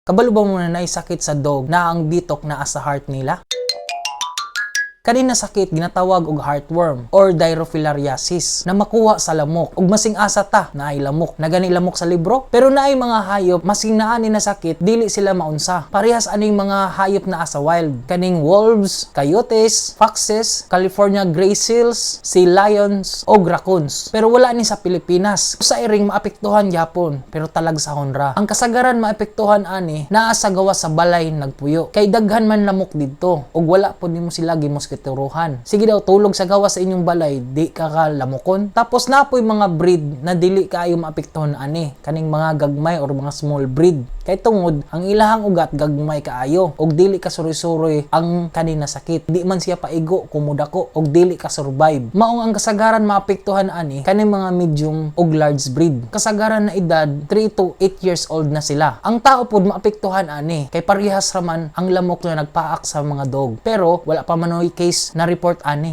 Kabalo ba mo na naisakit sa dog na ang bitok na sa heart nila? Kanina sakit ginatawag og heartworm or diropilariasis na makuha sa lamok ug masing asa ta na ay lamok. Na gani lamok sa libro pero naay mga hayop masing naani na sakit dili sila maunsa. Parehas aning mga hayop na asa wild. Kaning wolves coyotes foxes California gray seals sea lions o raccoons. Pero wala ni sa Pilipinas. Sa iring maapektuhan gyapon pero talag sa honra. Ang kasagaran maapektuhan ani naa sa gawa sa balay nagpuyo. Kay daghan man lamok didto ug wala po nimo sila gimuskituruhan sige daw tulog sa gawa sa inyong balay di ka ka lamokon tapos napoy mga breed na dili kaayo maapektuhan ani kaning mga gagmay or mga small breed. Kay tungod ang ilahang ugat gagmay kaayo ug dili ka suroy-suroy ang kanina sakit. Di man siya paigo kumudako ug dili ka survive. Maong ang kasagaran maapektuhan ani kaning mga medium ug large breed. Kasagaran na edad 3 to 8 years old na sila. Ang tao pod maapektuhan ani kay parehas raman ang lamok na nagpaak sa mga dog. Pero wala pa manoy case na report ani